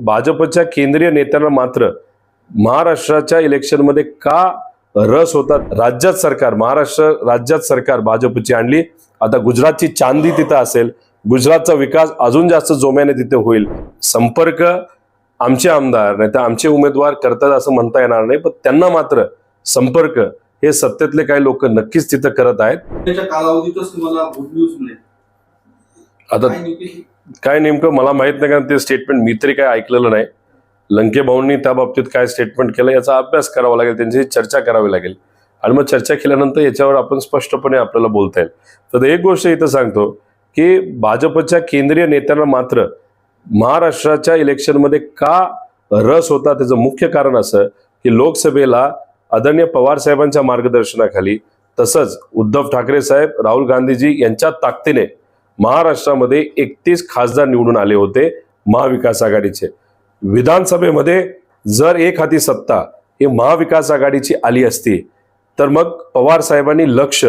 भाजपच्या केंद्रीय नेत्यांना मात्र महाराष्ट्राच्या इलेक्शनमध्ये का रस होता? राज्यात सरकार महाराष्ट्र राज्यात सरकार भाजपची आणली. आता गुजरातची चांदी तिथं असेल. गुजरातचा विकास अजून जास्त जोम्याने तिथे होईल. संपर्क आमचे आमदार नाही तर आमचे उमेदवार करतात असं म्हणता येणार नाही. पण त्यांना मात्र संपर्क हे सत्तेतले काही लोक नक्कीच तिथं करत आहेत. आता काय नेमकं मला माहीत नाही कारण ते स्टेटमेंट मी तरी काय ऐकलेलं नाही. लंके भाऊंनी त्या बाबतीत काय स्टेटमेंट केलं याचा अभ्यास करावा लागेल त्यांची चर्चा करावी लागेल. आणि मग चर्चा केल्यानंतर याच्यावर आपण स्पष्टपणे आपल्याला बोलता येईल. तर एक गोष्ट इथं सांगतो की भाजपच्या केंद्रीय नेत्यांना मात्र महाराष्ट्राच्या इलेक्शनमध्ये का रस होता त्याचं मुख्य कारण असं की लोकसभेला आदरणीय पवार साहेबांच्या मार्गदर्शनाखाली तसंच उद्धव ठाकरे साहेब राहुल गांधीजी यांच्या ताकदीने महाराष्ट्रामध्ये एकतीस खासदार निवडून आले होते महाविकास आघाडीचे. विधानसभेमध्ये जर एक हाती सत्ता ही महाविकास आघाडीची आली असती तर मग पवार साहेबांनी लक्ष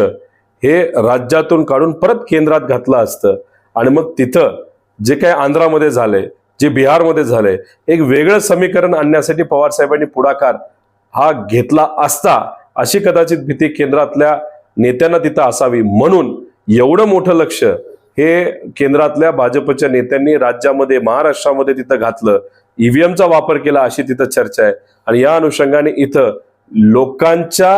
हे राज्यातून काढून परत केंद्रात घातलं असतं. आणि मग तिथं जे काही आंध्रामध्ये झाले जे बिहारमध्ये झाले एक वेगळं समीकरण आणण्यासाठी पवार साहेबांनी पुढाकार हा घेतला असता अशी कदाचित भीती केंद्रातल्या नेत्यांना तिथं असावी. म्हणून एवढं मोठं लक्ष हे केंद्रातल्या भाजपच्या नेत्यांनी राज्यामध्ये महाराष्ट्रामध्ये तिथं घातलं. ईव्हीएमचा वापर केला अशी तिथं चर्चा आहे. आणि या अनुषंगाने इथं लोकांच्या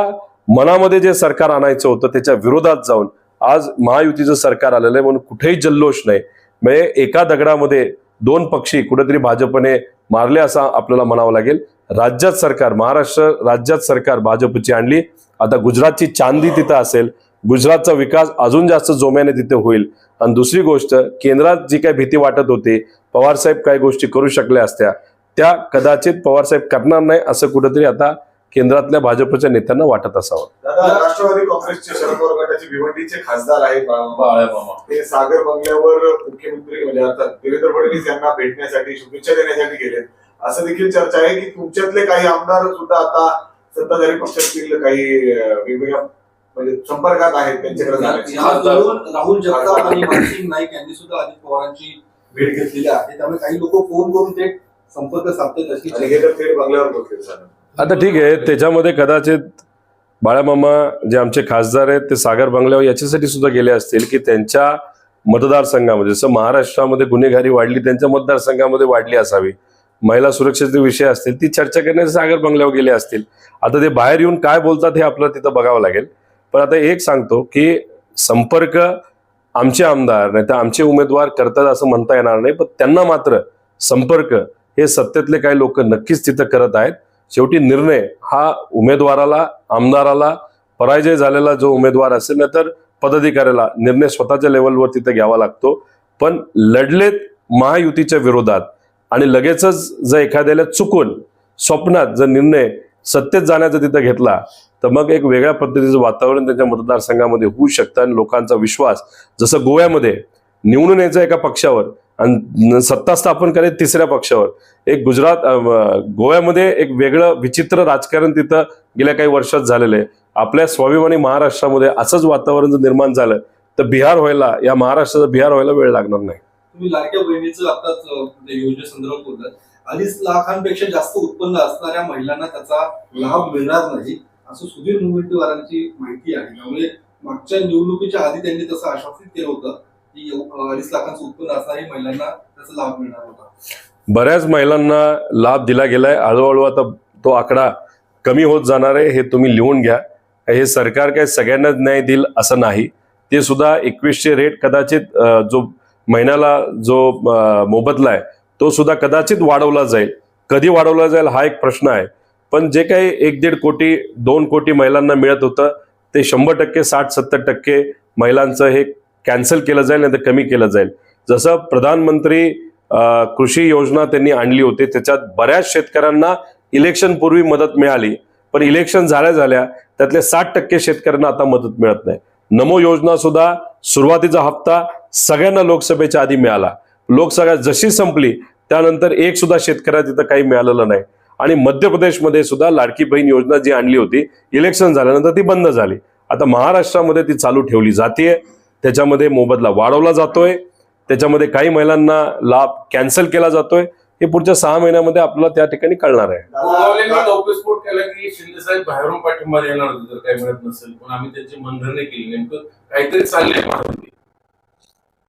मनामध्ये जे सरकार आणायचं होतं त्याच्या विरोधात जाऊन आज महायुतीचं सरकार आलेलं आहे म्हणून कुठेही जल्लोष नाही. म्हणजे एका दगडामध्ये दोन पक्षी कुठेतरी भाजपने मारले असं आपल्याला म्हणावं लागेल. राज्यात सरकार महाराष्ट्र राज्यात सरकार भाजपची आणली. आता गुजरातची चांदी तिथं असेल. गुजरातचा विकास अजून जास्त जोम्याने तिथे होईल. आणि दुसरी गोष्ट केंद्रात जी काही भीती वाटत होती पवारसाहेब काही गोष्टी करू शकल्या असत्या त्या कदाचित पवारसाहेब करणार नाही असं कुठेतरी आता केंद्रातल्या भाजपच्या नेत्यांना वाटत असावं. दादा राष्ट्रवादी काँग्रेसचे शरद पवार गटाचे भिवंडीचे खासदार आहेत ते सागर बंगल्यावर मुख्यमंत्री म्हणजे आता देवेंद्र फडणवीस यांना भेटण्यासाठी शुभेच्छा देण्यासाठी गेले असं देखील चर्चा आहे की तुमच्यातले काही आमदार सुद्धा आता सत्ताधारी पक्षातील काही वेगवेगळ्या म्हणजे संपर्कात आहेत त्यांच्याकडे राहुल जगताप आणि मानसिंग नाईक यांनी सुद्धा अजित पवारांची भेट घेतलेली आहे. त्यामुळे काही लोक फोन करून थेट संपर्क साधतात अशी हे तर थेट बंगल्यावर आता ठीक आहे. त्याच्यामध्ये कदाचित बाळामामा जे आमचे खासदार आहेत ते सागर बंगल्यावर याच्यासाठी सुद्धा गेले असतील की त्यांच्या मतदारसंघामध्ये जसं महाराष्ट्रामध्ये गुन्हेगारी वाढली त्यांच्या मतदारसंघामध्ये वाढली असावी. महिला सुरक्षेचे विषय असतील ती चर्चा करण्यासाठी सागर बंगल्यावर गेले असतील. आता ते बाहेर येऊन काय बोलतात हे आपल्याला तिथं बघावं लागेल. पण आता एक सांगतो की संपर्क आमचे आमदार नाही तर आमचे उमेदवार करतात असं म्हणता येणार नाही पण त्यांना मात्र संपर्क हे सत्तेतले काही लोक नक्कीच तिथं करत आहेत. शेवटी निर्णय हा उमेदवाराला आमदाराला पराजय झालेला जो उमेदवार असेल ना तर पदाधिकाऱ्याला निर्णय स्वतःच्या लेवलवर तिथे घ्यावा लागतो. पण लढलेत महायुतीच्या विरोधात आणि लगेचच जर एखाद्याला चुकून स्वप्नात जर निर्णय सत्तेत जाण्याचा तिथं घेतला तर मग एक वेगळ्या पद्धतीचं वातावरण त्यांच्या मतदारसंघामध्ये होऊ शकतं आणि लोकांचा विश्वास जसं गोव्यामध्ये निवडून यायचं एका पक्षावर आणि सत्ता स्थापन करायचं तिसऱ्या पक्षावर. एक गुजरात गोव्यामध्ये एक वेगळं विचित्र राजकारण तिथं गेल्या काही वर्षात झालेलं आहे. आपल्या स्वाभिमानी महाराष्ट्रामध्ये असंच वातावरण जर निर्माण झालं तर बिहार व्हायला या महाराष्ट्राचा बिहार व्हायला वेळ लागणार नाही. तुम्ही लाडक्या बहिणीचं आताच म्हणजे योजनेसंदर्भात बोललात. अडीच लाखांपेक्षा जास्त उत्पन्न असणाऱ्या महिलांना त्याचा लाभ मिळणार नाही. असं सुधीर मुनगंटीवारांची माहिती आहे. त्यामुळे मागच्या निवडणुकीच्या आधी त्यांनी तसं आश्वासित केलं होतं की अडीच लाखांचं उत्पन्न असणाऱ्या महिलांना त्याचा लाभ मिळणार होता. बऱ्याच महिलांना लाभ दिला गेलाय. हळूहळू आता तो आकडा कमी होत जाणार आहे हे तुम्ही लिहून घ्या. हे सरकार काय सगळ्यांनाच न्याय देईल असं नाही. ते सुद्धा एकवीसशे रेट कदाचित जो महिन्याला जो मोबदला आहे तो सुद्धा कदाचित वाढवला जाईल. कधी वाढवला जाईल हा एक प्रश्न आहे. पण जे काही एक दीड कोटी दोन कोटी महिलांना मिळत होतं ते शंभर टक्के साठ सत्तर टक्के महिलांचं हे कॅन्सल केलं जाईल नाही तर कमी केलं जाईल. जसं प्रधानमंत्री कृषी योजना त्यांनी आणली होती त्याच्यात बऱ्याच शेतकऱ्यांना इलेक्शन पूर्वी मदत मिळाली. पण इलेक्शन झाल्या झाल्या त्यातले साठ टक्के शेतकऱ्यांना आता मदत मिळत नाही. नमो योजना सुद्धा सुरुवातीचा हप्ता सगळ्यांना लोकसभेच्या आधी मिळाला. लोकसभा जशी संपली त्यानंतर एक सुद्धा शेतकऱ्या तिथं काही मिळालेलं नाही. आणि मध्य प्रदेशमध्ये सुद्धा लाडकी बहीण योजना जी आणली होती इलेक्शन झाल्यानंतर ती बंद झाली आता महाराष्ट्रामध्ये ती चालू ठेवली जाते त्याच्यामध्ये मोबदला वाढवला जातोय त्याच्यामध्ये काही महिलांना लाभ कॅन्सल केला जातोय हे पुढच्या सहा महिन्यामध्ये आपल्याला त्या ठिकाणी कळणार आहे.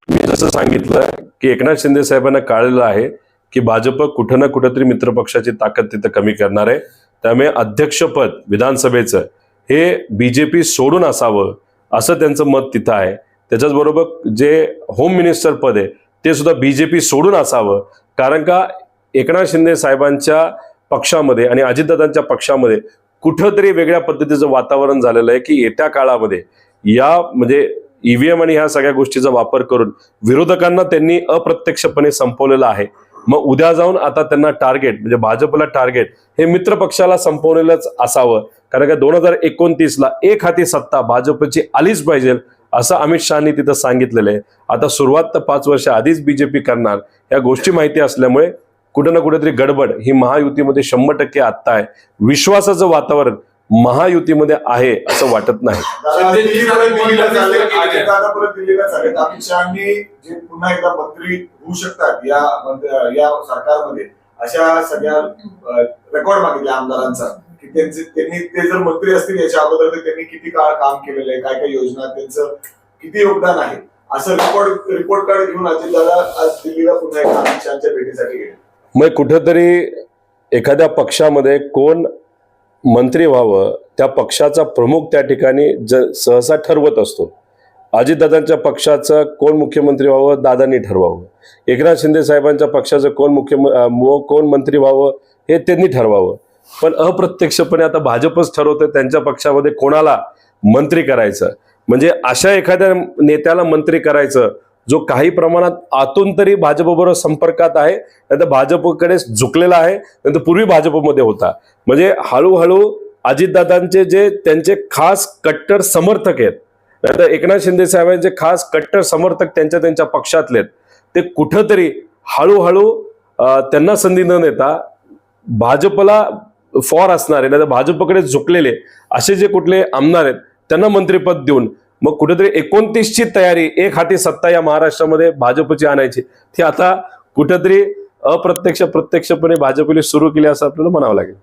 मी जसं सांगितलं की एकनाथ शिंदे साहेबांना कळलेलं आहे की भाजप कुठं ना कुठंतरी मित्रपक्षाची ताकद तिथं कमी करणार आहे. त्यामुळे अध्यक्षपद विधानसभेचं हे बीजेपी सोडून असावं असं त्यांचं मत तिथं आहे. त्याच्याचबरोबर जे होम मिनिस्टर पद आहे ते सुद्धा बीजेपी सोडून असावं. कारण का एकनाथ शिंदे साहेबांच्या पक्षामध्ये आणि अजितदादांच्या पक्षामध्ये कुठंतरी वेगळ्या पद्धतीचं वातावरण झालेलं आहे की येत्या काळामध्ये या म्हणजे ईव्हीएम आणि ह्या सगळ्या गोष्टीचा वापर करून विरोधकांना त्यांनी अप्रत्यक्षपणे संपवलेलं आहे. मग उद्या जाऊन आता त्यांना टार्गेट म्हणजे भाजपला टार्गेट हे मित्र पक्षाला संपवलेलंच असावं. कारण का दोन हजार एकोणतीसला एक हाती सत्ता भाजपची आलीच पाहिजे असं अमित शहानी तिथं सांगितलेलं आहे. आता सुरुवात तर पाच वर्ष आधीच बीजेपी करणार. या गोष्टी माहिती असल्यामुळे कुठं ना कुठेतरी गडबड ही महायुतीमध्ये शंभर टक्के आत्ता आहे. विश्वासाचं वातावरण महायुतीमध्ये आहे असं वाटत नाही. पुन्हा एकदा मंत्री होऊ शकतात या सरकारमध्ये. अशा सगळ्या रेकॉर्ड मागितले आमदारांचा. की त्यांचे त्यांनी ते जर मंत्री असतील याच्या अगोदर तर त्यांनी किती काळ काम केलेलं आहे काय काय योजना त्यांचं किती योगदान आहे? असं रिपोर्ट रिपोर्ट कार्ड घेऊन अजितदादा आज दिल्लीला पुन्हा एकदा अमित शहाच्या भेटीसाठी गेले. मग कुठेतरी एखाद्या पक्षामध्ये कोण मंत्री व्हावं त्या पक्षाचा प्रमुख त्या ठिकाणी ज सहसा ठरवत असतो. अजितदादांच्या पक्षाचं कोण मुख्यमंत्री व्हावं दादांनी ठरवावं. एकनाथ शिंदे साहेबांच्या पक्षाचं कोण मुख्य कोण मंत्री व्हावं हे त्यांनी ठरवावं. पण अप्रत्यक्षपणे आता भाजपच ठरवतं त्यांच्या पक्षामध्ये कोणाला मंत्री करायचं? म्हणजे अशा एखाद्या नेत्याला मंत्री करायचं जो काही प्रमाणात आतून तरी भाजपबरोबर संपर्कात आहे नंतर भाजपकडे झुकलेला आहे नंतर पूर्वी भाजपमध्ये होता. म्हणजे हळूहळू अजितदादांचे जे त्यांचे खास कट्टर समर्थक आहेत नंतर एकनाथ शिंदे साहेबांचे खास कट्टर समर्थक त्यांच्या त्यांच्या पक्षातले आहेत ते कुठंतरी हळूहळू त्यांना संधी न देता भाजपला फॉर असणारे नाही भाजपकडे झुकलेले असे जे कुठले आमदार आहेत त्यांना मंत्रिपद देऊन मग कुठेतरी एकोणतीसची तयारी एक हाती सत्ता या महाराष्ट्रामध्ये भाजपची आणायची. ती आता कुठेतरी अप्रत्यक्ष प्रत्यक्षपणे भाजपने सुरू केली असं आपल्याला म्हणावं लागेल.